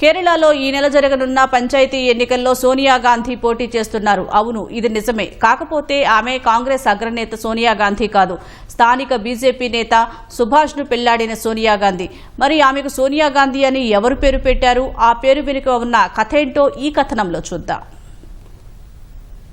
కేరళలో ఈ నెల జరగనున్న పంచాయతీ ఎన్నికల్లో సోనియా గాంధీ పోటీ చేస్తున్నారు. అవును ఇది నిజమే. కాకపోతే ఆమె కాంగ్రెస్ అగ్రనేత సోనియా గాంధీ కాదు. స్థానిక బీజేపీ నేత సుభాష్ను పెళ్ళాడిన సోనియా గాంధీ. మరి ఆమెకు సోనియా గాంధీ అని ఎవరు పేరు పెట్టారు? ఆ పేరు వెనుక ఉన్న కథ ఏంటో ఈ కథనంలో చూద్దాం.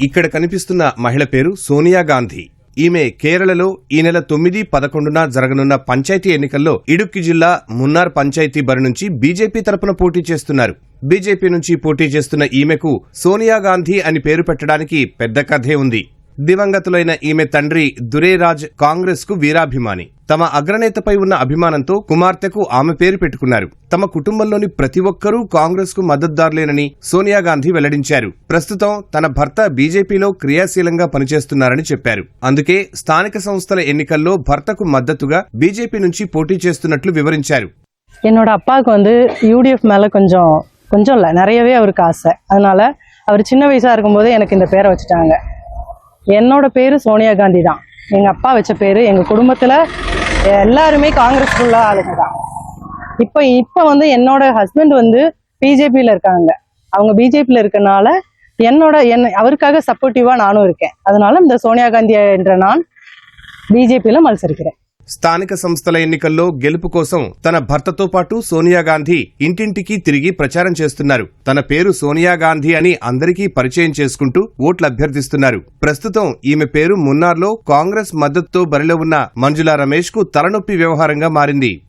ఇక్కడ కనిపిస్తున్న మహిళ పేరు సోనియా గాంధీ. ఈమె కేరళలో ఈ నెల తొమ్మిది పదకొండున జరగనున్న పంచాయతీ ఎన్నికల్లో ఇడుక్కి జిల్లా మున్నార్ పంచాయతీ బరి నుంచి బీజేపీ తరపున పోటీ చేస్తున్నారు. బీజేపీ నుంచి పోటీ చేస్తున్న ఈమెకు సోనియా గాంధీ అని పేరు పెట్టడానికి పెద్ద కథే ఉంది. దివంగతులైన ఈమె తండ్రి దురేరాజ్ కాంగ్రెస్ కు వీరాభిమాని తమ అగ్రనేతపై ఉన్న అభిమానంతో కుమార్తెకు ఆమె పేరు పెట్టుకున్నారు తమ కుటుంబంలోని ప్రతి ఒక్కరూ కాంగ్రెస్ కు మద్దతుదారులేనని సోనియా గాంధీ వెల్లడించారు ప్రస్తుతం తన భర్త బీజేపీలో క్రియాశీలంగా పనిచేస్తున్నారని చెప్పారు అందుకే స్థానిక సంస్థల ఎన్నికల్లో భర్తకు మద్దతుగా బీజేపీ నుంచి పోటీ చేస్తున్నట్లు వివరించారు என்னோட அப்பாவுக்கு வந்து யூடிஎஃப் மேலே கொஞ்சம் கொஞ்சம் இல்லை நிறையவே அவருக்கு ஆசை அதனால அவர் சின்ன வயசாக இருக்கும்போதே எனக்கு இந்த பேரை வச்சுட்டாங்க என்னோட பேரு சோனியா காந்தி தான் எங்க அப்பா வச்ச பேரு எங்க குடும்பத்துல எல்லாருமே காங்கிரஸ் உள்ள ஆளுங்க தான் இப்போ இப்போ வந்து என்னோட ஹஸ்பண்ட் வந்து பிஜேபியில இருக்காங்க. அவங்க பிஜேபியில இருக்கனால என்னோட என்ன அவருக்காக சப்போர்ட்டிவா நானும் இருக்கேன். அதனால இந்த சோனியா காந்தி என்ற நான் பிஜேபியில மത്സരിக்கிறேன் స్థానిక సంస్థల ఎన్నికల్లో గెలుపు కోసం తన భర్తతో పాటు సోనియా గాంధీ ఇంటింటికి తిరిగి ప్రచారం చేస్తున్నారు. తన పేరు సోనియా గాంధీ అని అందరికీ పరిచయం చేసుకుంటూ ఓట్లు అభ్యర్థిస్తున్నారు. ప్రస్తుతం ఈమె పేరు మున్నార్లో కాంగ్రెస్ మద్దతుతో బరిలో ఉన్న మంజులా రమేష్కు తలనొప్పి వ్యవహారంగా మారింది.